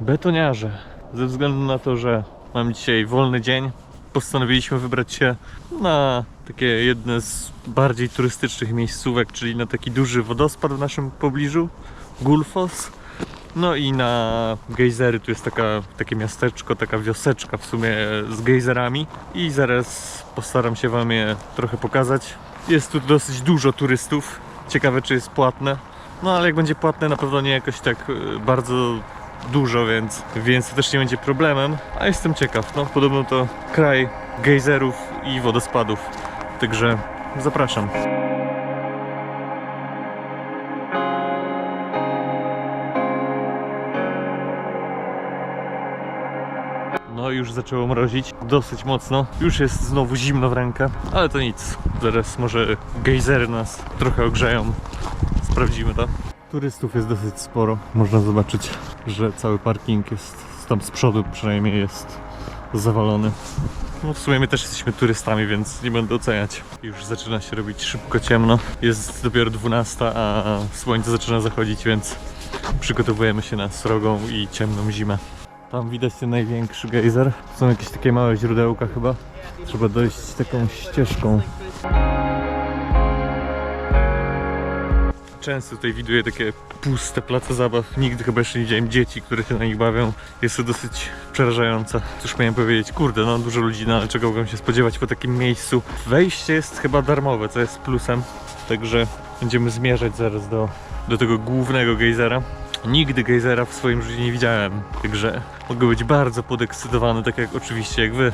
Betoniarze. Ze względu na to, że mam dzisiaj wolny dzień, postanowiliśmy wybrać się na takie jedne z bardziej turystycznych miejscówek, czyli na taki duży wodospad w naszym pobliżu, Gulfos. No i na gejzery, tu jest taka, takie miasteczko, taka wioseczka w sumie z gejzerami i zaraz postaram się Wam je trochę pokazać. Jest tu dosyć dużo turystów, ciekawe czy jest płatne, no ale jak będzie płatne na pewno nie jakoś tak e, bardzo dużo, więc, więc to też nie będzie problemem, a jestem ciekaw, no podobno to kraj gejzerów i wodospadów, także zapraszam. No już zaczęło mrozić dosyć mocno. Już jest znowu zimno w rękę, ale to nic. Zaraz może gejzery nas trochę ogrzeją. Sprawdzimy to. Turystów jest dosyć sporo. Można zobaczyć, że cały parking jest tam z przodu przynajmniej jest zawalony. No w sumie my też jesteśmy turystami, więc nie będę oceniać. Już zaczyna się robić szybko ciemno. Jest dopiero 12, a słońce zaczyna zachodzić, więc przygotowujemy się na srogą i ciemną zimę. Tam widać ten największy gejzer. Są jakieś takie małe źródełka chyba. Trzeba dojść taką ścieżką. Często tutaj widuję takie puste place zabaw. Nigdy chyba jeszcze nie widziałem dzieci, które się na nich bawią. Jest to dosyć przerażające. Cóż miałem powiedzieć? Kurde, no dużo ludzi, no ale czego mogłem się spodziewać po takim miejscu? Wejście jest chyba darmowe, co jest plusem. Także będziemy zmierzać zaraz do, do tego głównego gejzera. Nigdy gejzera w swoim życiu nie widziałem, także mogę być bardzo podekscytowany, tak jak oczywiście jak wy.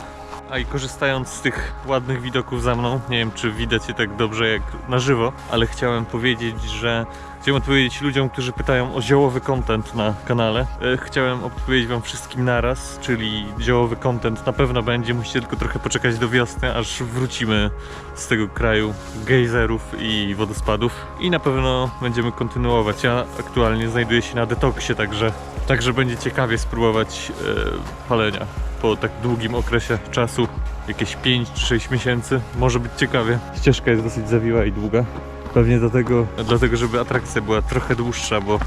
A i korzystając z tych ładnych widoków za mną, nie wiem czy widać je tak dobrze jak na żywo, ale chciałem powiedzieć, że chciałem odpowiedzieć ludziom, którzy pytają o ziołowy content na kanale. E, Chciałem odpowiedzieć wam wszystkim naraz, czyli ziołowy content na pewno będzie, musicie tylko trochę poczekać do wiosny, aż wrócimy z tego kraju gejzerów i wodospadów i na pewno będziemy kontynuować. Ja aktualnie znajduję się na detoksie, także, także będzie ciekawie spróbować e, palenia po tak długim okresie czasu, jakieś 5 czy 6 miesięcy, może być ciekawie. Ścieżka jest dosyć zawiła i długa. Pewnie dlatego, dlatego żeby atrakcja była trochę dłuższa, bo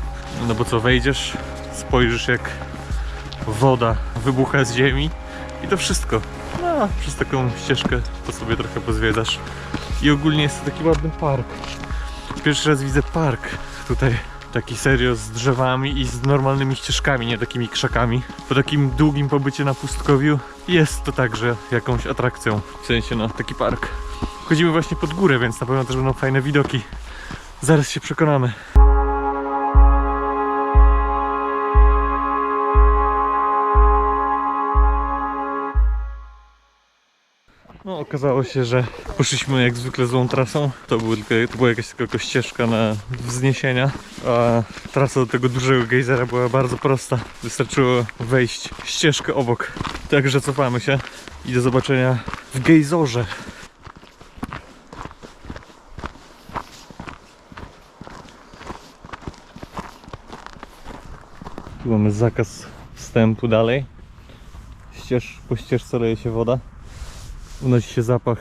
no bo co, wejdziesz, spojrzysz jak woda wybucha z ziemi i to wszystko. No, przez taką ścieżkę to sobie trochę pozwiedzasz. I ogólnie jest to taki ładny park. Pierwszy raz widzę park tutaj. Taki serio z drzewami i z normalnymi ścieżkami, nie takimi krzakami. Po takim długim pobycie na pustkowiu jest to także jakąś atrakcją. W sensie no, taki park. Chodzimy właśnie pod górę, więc na pewno też będą fajne widoki. Zaraz się przekonamy. No, okazało się, że poszliśmy jak zwykle złą trasą. To, był tylko, to była jakaś tylko ścieżka na wzniesienia, a trasa do tego dużego gejzera była bardzo prosta. Wystarczyło wejść ścieżkę obok. Także cofamy się i do zobaczenia w gejzorze. Tu mamy zakaz wstępu dalej. Ścież, po ścieżce leje się woda. Unosi się zapach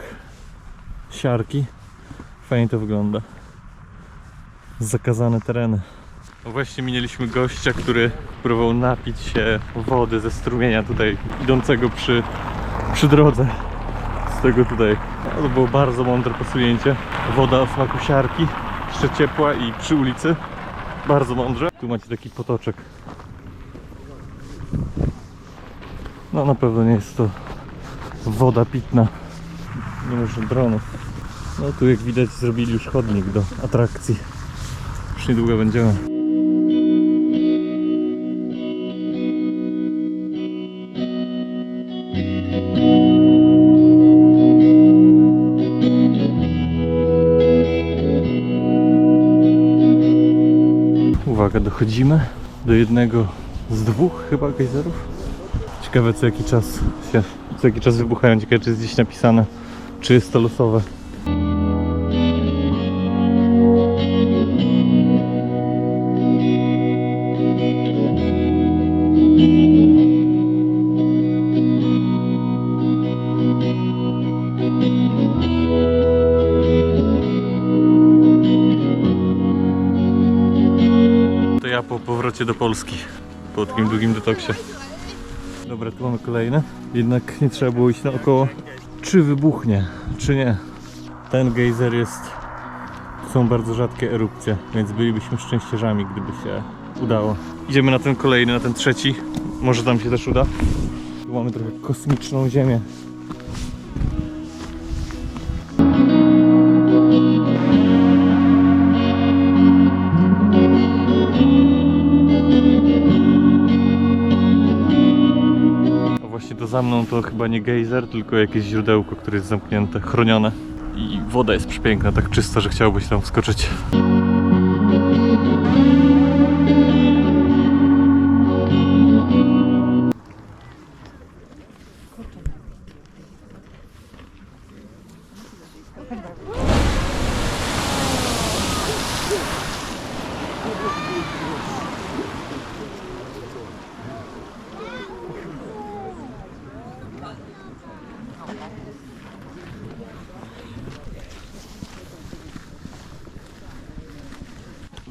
siarki. Fajnie to wygląda. Zakazane tereny. No właśnie minęliśmy gościa, który próbował napić się wody ze strumienia tutaj idącego przy, przy drodze. Z tego tutaj. No, to było bardzo mądre posunięcie. Woda o smaku siarki, jeszcze ciepła i przy ulicy. Bardzo mądrze. Tu macie taki potoczek. No na pewno nie jest to woda pitna. Nie może dronów. No tu jak widać zrobili już chodnik do atrakcji. Już niedługo będziemy. Uwaga, dochodzimy do jednego z dwóch chyba gejzerów. Ciekawe co jaki czas się, co jaki czas wybuchają. Ciekawe czy jest gdzieś napisane, czy jest to losowe. To ja po powrocie do Polski. po takim długim detoksie. Dobra, tu mamy kolejne. Jednak nie trzeba było iść naokoło. Czy wybuchnie, czy nie. Ten gejzer jest... Są bardzo rzadkie erupcje, więc bylibyśmy szczęściarzami, gdyby się udało. Idziemy na ten kolejny, na ten trzeci. Może tam się też uda. Tu mamy trochę kosmiczną ziemię. Za mną to chyba nie gejzer, tylko jakieś źródełko, które jest zamknięte, chronione. I woda jest przepiękna, tak czysta, że chciałbyś tam wskoczyć.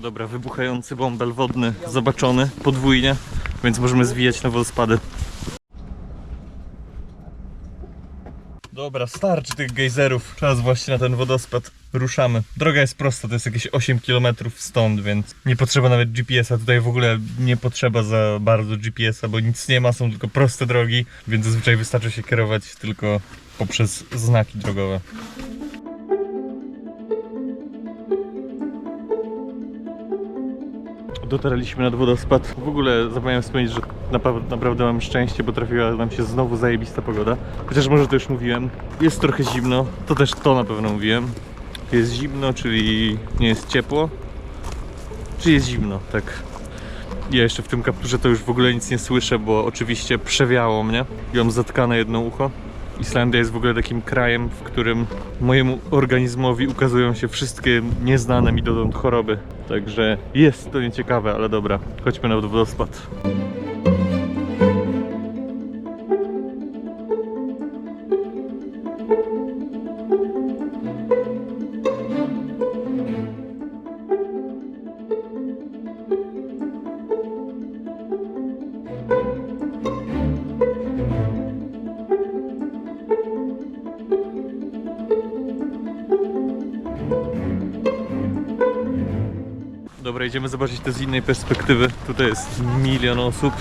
Dobra, wybuchający bąbel wodny zobaczony podwójnie, więc możemy zwijać na wodospady. Dobra, starczy tych gejzerów. Czas właśnie na ten wodospad. Ruszamy. Droga jest prosta, to jest jakieś 8 km stąd, więc nie potrzeba nawet GPS-a. Tutaj w ogóle nie potrzeba za bardzo GPS-a, bo nic nie ma, są tylko proste drogi, więc zazwyczaj wystarczy się kierować tylko poprzez znaki drogowe. Dotarliśmy nad wodospad. W ogóle zapomniałem wspomnieć, że naprawdę, naprawdę mam szczęście, bo trafiła nam się znowu zajebista pogoda. Chociaż może to już mówiłem. Jest trochę zimno, to też to na pewno mówiłem. Jest zimno, czyli nie jest ciepło. Czy jest zimno, tak. Ja jeszcze w tym kapturze to już w ogóle nic nie słyszę, bo oczywiście przewiało mnie. I mam zatkane jedno ucho. Islandia jest w ogóle takim krajem, w którym mojemu organizmowi ukazują się wszystkie nieznane mi dotąd choroby. Także jest to nieciekawe, ale dobra, chodźmy na wodospad. Dobra, idziemy zobaczyć to z innej perspektywy. Tutaj jest milion osób,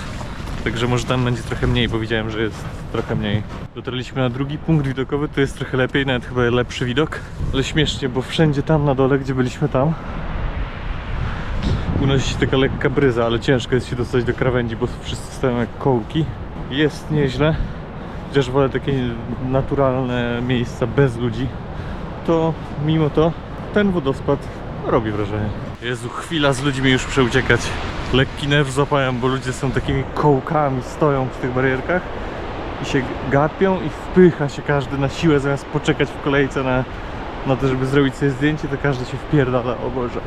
także może tam będzie trochę mniej, bo widziałem, że jest trochę mniej. Dotarliśmy na drugi punkt widokowy, tu jest trochę lepiej, nawet chyba lepszy widok. Ale śmiesznie, bo wszędzie tam na dole, gdzie byliśmy tam, unosi się taka lekka bryza, ale ciężko jest się dostać do krawędzi, bo wszyscy stoją jak kołki. Jest nieźle, chociaż wolę takie naturalne miejsca bez ludzi, to mimo to ten wodospad robi wrażenie. Jezu, chwila z ludźmi już muszę uciekać. Lekki nerw złapałem, bo ludzie są takimi kołkami, stoją przy tych barierkach i się gapią i wpycha się każdy na siłę, zamiast poczekać w kolejce na, na to, żeby zrobić sobie zdjęcie, to każdy się wpierdala, o Boże.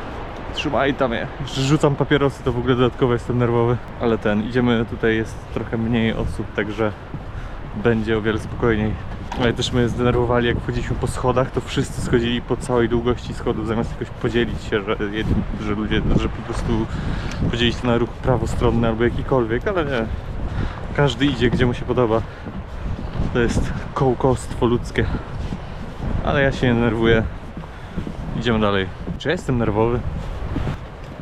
Trzymaj tam je. Jeszcze rzucam papierosy, to w ogóle dodatkowo jestem nerwowy. Ale ten, idziemy, tutaj jest trochę mniej osób, także będzie o wiele spokojniej. Ale też mnie zdenerwowali, jak wchodziliśmy po schodach, to wszyscy schodzili po całej długości schodów, zamiast jakoś podzielić się, że, że ludzie, że po prostu podzielić to na ruch prawostronny albo jakikolwiek, ale nie. Każdy idzie, gdzie mu się podoba. To jest kołkostwo ludzkie. Ale ja się nie denerwuję. Idziemy dalej. Czy ja jestem nerwowy?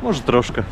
Może troszkę.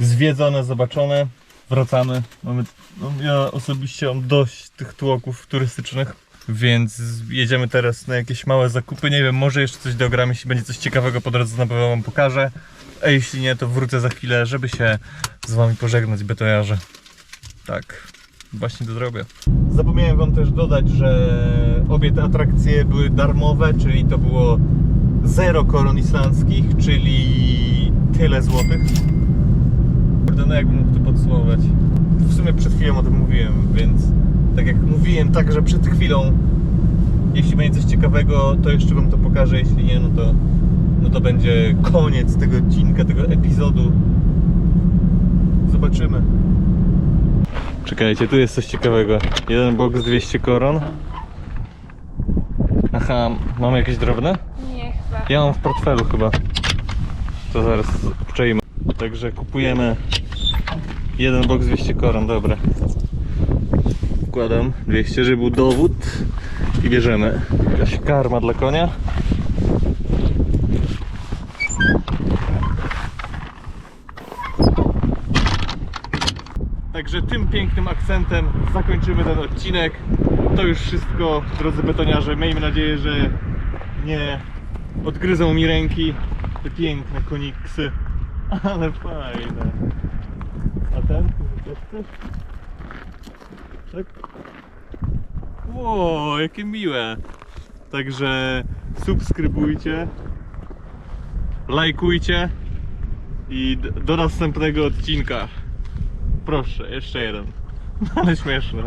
Zwiedzone, zobaczone. Wracamy. Mamy, no ja osobiście mam dość tych tłoków turystycznych, więc jedziemy teraz na jakieś małe zakupy. Nie wiem, może jeszcze coś dogramy, jeśli będzie coś ciekawego po drodze, na pewno wam pokażę. A jeśli nie, to wrócę za chwilę, żeby się z wami pożegnać, betoniarze. Tak, właśnie to zrobię. Zapomniałem wam też dodać, że obie te atrakcje były darmowe, czyli to było zero koron islandzkich, czyli tyle złotych. Kurde, no jakbym mógł to podsumować. W sumie przed chwilą o tym mówiłem, więc Tak jak mówiłem także przed chwilą, jeśli będzie coś ciekawego, to jeszcze wam to pokażę, jeśli nie, no to, no to będzie koniec tego odcinka, tego epizodu. Zobaczymy. Czekajcie, tu jest coś ciekawego. Jeden box 200 koron. Aha, mamy jakieś drobne? Nie, chyba. Ja mam w portfelu chyba. To zaraz obczajmy. Także kupujemy jeden box 200 koron, dobra. Wkładam 200, żeby był dowód i bierzemy. Jakaś karma dla konia. Także tym pięknym akcentem zakończymy ten odcinek. To już wszystko, drodzy betoniarze. Miejmy nadzieję, że nie odgryzą mi ręki te piękne koniksy. Ale fajne. A ten? Też chcesz? Tak? Ło, jakie miłe. Także subskrybujcie, lajkujcie i do następnego odcinka. Proszę, jeszcze jeden. Ale śmieszne.